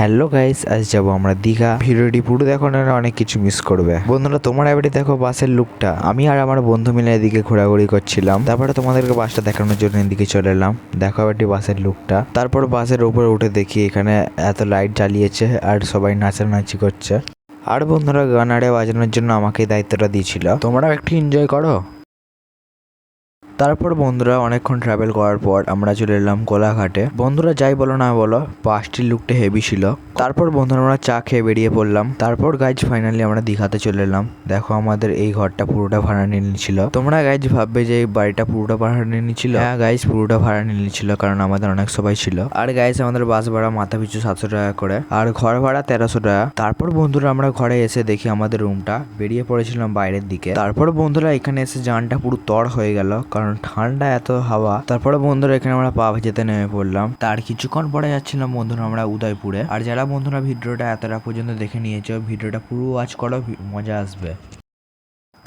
Hello guys, আজ যাব আমরা দীঘা। ভিডিওটি পুরো দেখো না অনেক কিছু মিস করবে। বন্ধুরা, তোমার এবারে দেখো বাসের লুকটা আমি আর আমার বন্ধু মিলে এদিকে ঘোরাঘুরি করছিলাম। তারপরে তোমাদেরকে বাসটা দেখানোর জন্য এদিকে চলে এলাম। দেখো এবারটি বাসের লুকটা তারপর বাসের উপরে উঠে দেখি এখানে এত লাইট জ্বালিয়েছে আর সবাই নাচানাচি করছে। আর বন্ধুরা গানারে বাজানোর জন্য আমাকে দায়িত্বটা দিয়েছিল। তোমরাও একটু এনজয় করো। তারপর বন্ধুরা অনেকক্ষণ ট্রাভেল করার পর আমরা চলে এলাম কোলাঘাটে। বন্ধুরা যাই বলো না বলো বাসটির লুকটা হেভি ছিল। তারপর বন্ধুরা আমরা চা খেয়ে বেরিয়ে পড়লাম। তারপর গাইজ ফাইনালি আমরা দীঘাতে চলে এলাম। দেখো আমাদের এই ঘরটা পুরোটা ভাড়া নিয়ে নিয়েছিল তোমরা গাইজ ভাববে যে এই বাড়িটা পুরোটা ভাড়া নিয়ে নিয়েছিল হ্যাঁ গাইজ পুরোটা ভাড়া নিয়ে নিয়েছিল কারণ আমাদের অনেক সবাই ছিল। আর গাইজ আমাদের বাস ভাড়া মাথা পিছু সাতশো টাকা করে। আর ঘর ভাড়া তেরোশো টাকা। তারপর বন্ধুরা আমরা ঘরে এসে দেখি আমাদের রুমটা বেরিয়ে পড়েছিলাম বাইরের দিকে। তারপর বন্ধুরা এখানে এসে জানটা পুরো তর হয়ে গেল। কারণ ঠান্ডা এত হাওয়া। তারপরে বন্ধুরা, এখানে আমরা পা যেতে নেমে পড়লাম। তার কিছুক্ষণ পরে যাচ্ছিলাম বন্ধুরা আমরা উদয়পুরে। আর যারা বন্ধুরা ভিডিওটা এতটা পর্যন্ত দেখে নিয়েছো, ভিডিওটা পুরো ওয়াচ করো মজা আসবে।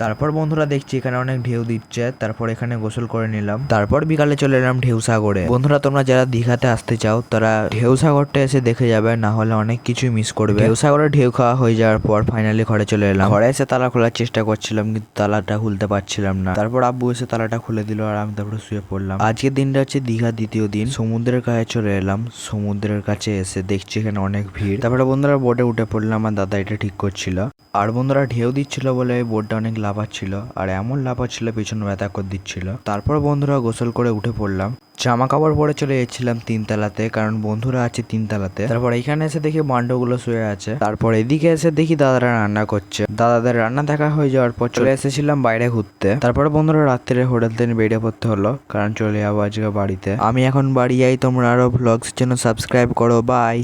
তারপর বন্ধুরা দেখছি এখানে অনেক ঢেউ দিচ্ছে, তারপর এখানে গোসল করে নিলাম। তারপর বিকালে চলে এলাম ঢেউ সাগরে বন্ধুরা, তোমরা যারা দীঘাতে আসতে চাও, তারা ঢেউ সাগরটা এসে দেখে যাবে, না হলে অনেক কিছু মিস করবে। ঢেউ সাগরে ঢেউ খাওয়া হয়ে যাওয়ার পর ফাইনালি ঘরে চলে এলাম। ঘরে এসে তালা খোলার চেষ্টা করছিলাম, কিন্তু তালাটা খুলতে পারছিলাম না। তারপর আব্বু এসে তালাটা খুলে দিল আর আমি তারপরে শুয়ে পড়লাম। আজকের দিনটা হচ্ছে দীঘার দ্বিতীয় দিন। সমুদ্রের কাছে চলে এলাম। সমুদ্রের কাছে এসে দেখছি এখানে অনেক ভিড়। তারপরে বন্ধুরা বোটে উঠে পড়লাম, আমার দাদা এটা ঠিক করছিল। আর বন্ধুরা ঢেউ দিচ্ছিল বলে বোটটা অনেক লাফাচ্ছিল, আর এমন লাফাচ্ছিল, পেছনে ব্যথা করে দিচ্ছিল। তারপর বন্ধুরা গোসল করে উঠে পড়লাম। জামা কাপড় পরে চলে এসেছিলাম তিনতলাতে, কারণ বন্ধুরা আছে তিনতলাতে। তারপর এখানে এসে দেখি বান্ডগুলো শুয়ে আছে। তারপর এদিকে এসে দেখি দাদারা রান্না করছে। দাদাদের রান্না দেখা হয়ে যাওয়ার পর চলে এসেছিলাম বাইরে ঘুরতে। তারপর বন্ধুরা রাত্রে হোটেল থেকে বেরিয়ে পড়তে হলো, কারণ চলে যাব আজকে বাড়িতে। আমি এখন বাড়ি যাই, তোমরা আরও ভ্লগস জন্য সাবস্ক্রাইব করো বাই